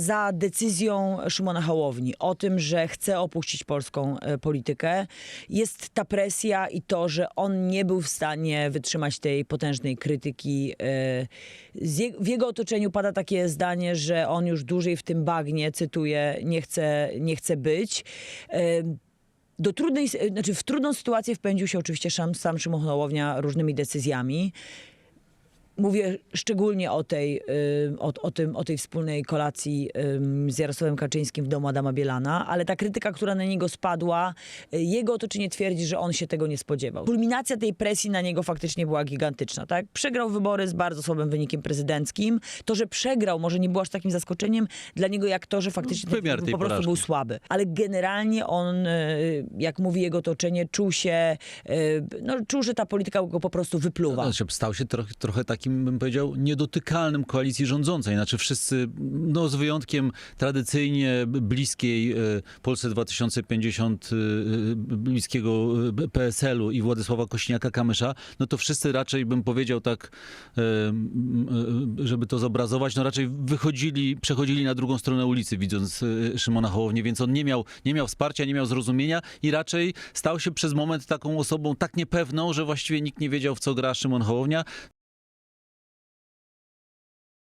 za decyzją Szymona Hołowni o tym, że chce opuścić polską e, politykę, jest ta presja i to, że on nie był w stanie wytrzymać tej potężnej krytyki. e, w jego otoczeniu pada takie zdanie, że on już dłużej w tym bagnie, cytuję, nie chce, nie chce być. E, do trudnej, znaczy w trudną sytuację wpędził się oczywiście sam, sam Szymon Hołownia różnymi decyzjami. Mówię szczególnie o tej, y, o, o, tym, o tej wspólnej kolacji z Jarosławem Kaczyńskim w domu Adama Bielana, ale ta krytyka, która na niego spadła, y, jego otoczenie twierdzi, że on się tego nie spodziewał. Kulminacja tej presji na niego faktycznie była gigantyczna. Tak? Przegrał wybory z bardzo słabym wynikiem prezydenckim. To, że przegrał, może nie było aż takim zaskoczeniem dla niego, jak to, że faktycznie ten wynik tej po prostu porażki. był słaby. Ale generalnie on, y, jak mówi jego otoczenie, czuł się, no, czuł, że ta polityka go po prostu wypluwa. Znaczy, stał się trochę, trochę takim, bym powiedział, niedotykalnym koalicji rządzącej. Znaczy wszyscy, no z wyjątkiem tradycyjnie bliskiej e, Polsce 2050, e, bliskiego e, PSL-u i Władysława Kośniaka-Kamysza, no to wszyscy raczej, bym powiedział tak, żeby to zobrazować, no raczej wychodzili, przechodzili na drugą stronę ulicy, widząc Szymona Hołownię, więc on nie miał, nie miał wsparcia, nie miał zrozumienia i raczej stał się przez moment taką osobą tak niepewną, że właściwie nikt nie wiedział, w co gra Szymon Hołownia.